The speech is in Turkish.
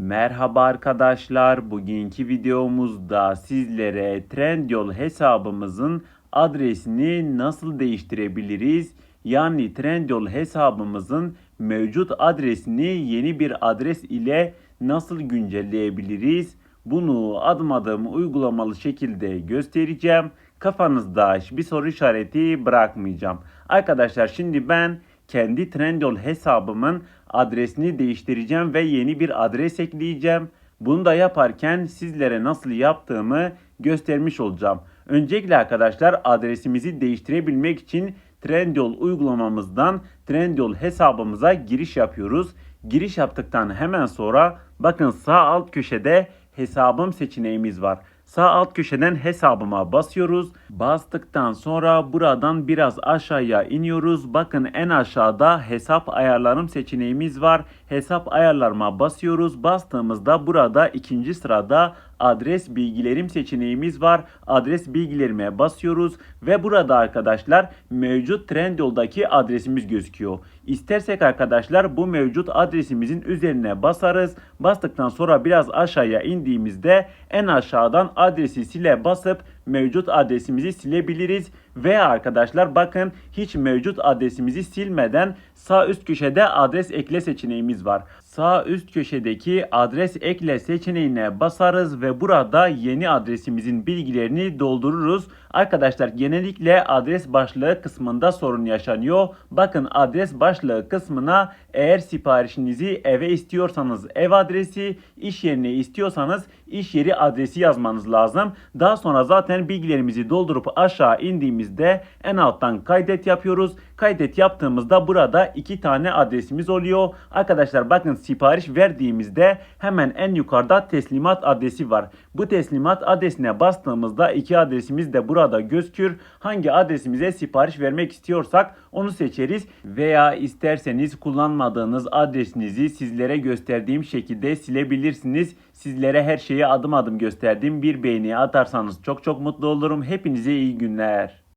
Merhaba arkadaşlar. Bugünkü videomuzda sizlere Trendyol hesabımızın adresini nasıl değiştirebiliriz? Yani Trendyol hesabımızın mevcut adresini yeni bir adres ile nasıl güncelleyebiliriz? Bunu adım adım uygulamalı şekilde göstereceğim. Kafanızda hiçbir soru işareti bırakmayacağım. Arkadaşlar şimdi ben kendi Trendyol hesabımın adresini değiştireceğim ve yeni bir adres ekleyeceğim. Bunu da yaparken sizlere nasıl yaptığımı göstermiş olacağım. Öncelikle arkadaşlar adresimizi değiştirebilmek için Trendyol uygulamamızdan Trendyol hesabımıza giriş yapıyoruz. Giriş yaptıktan hemen sonra bakın sağ alt köşede hesabım seçeneğimiz var. Sağ alt köşeden hesabıma basıyoruz. Bastıktan sonra buradan biraz aşağıya iniyoruz. Bakın en aşağıda hesap ayarlarım seçeneğimiz var. Hesap ayarlarıma basıyoruz. Bastığımızda burada ikinci sırada adres bilgilerim seçeneğimiz var. Adres bilgilerime basıyoruz ve burada arkadaşlar mevcut Trendyol'daki adresimiz gözüküyor. İstersek arkadaşlar bu mevcut adresimizin üzerine basarız. Bastıktan sonra biraz aşağıya indiğimizde en aşağıdan adresi sile basıp mevcut adresimizi silebiliriz. Veya arkadaşlar bakın hiç mevcut adresimizi silmeden sağ üst köşede adres ekle seçeneğimiz var. Sağ üst köşedeki adres ekle seçeneğine basarız ve burada yeni adresimizin bilgilerini doldururuz. Arkadaşlar genellikle adres başlığı kısmında sorun yaşanıyor. Bakın adres başlığı kısmına eğer siparişinizi eve istiyorsanız ev adresi, iş yerine istiyorsanız iş yeri adresi yazmanız lazım. Daha sonra zaten bilgilerimizi doldurup aşağı indiğimizde en alttan kaydet yapıyoruz. Kaydet yaptığımızda burada iki tane adresimiz oluyor. Arkadaşlar bakın sipariş verdiğimizde hemen en yukarıda teslimat adresi var. Bu teslimat adresine bastığımızda iki adresimiz de burada gözükür. Hangi adresimize sipariş vermek istiyorsak onu seçeriz veya isterseniz kullanmadığınız adresinizi sizlere gösterdiğim şekilde silebilirsiniz. Sizlere her şeyi adım adım gösterdiğim bir beğeni atarsanız çok çok mutlu olurum. Hepinize iyi günler.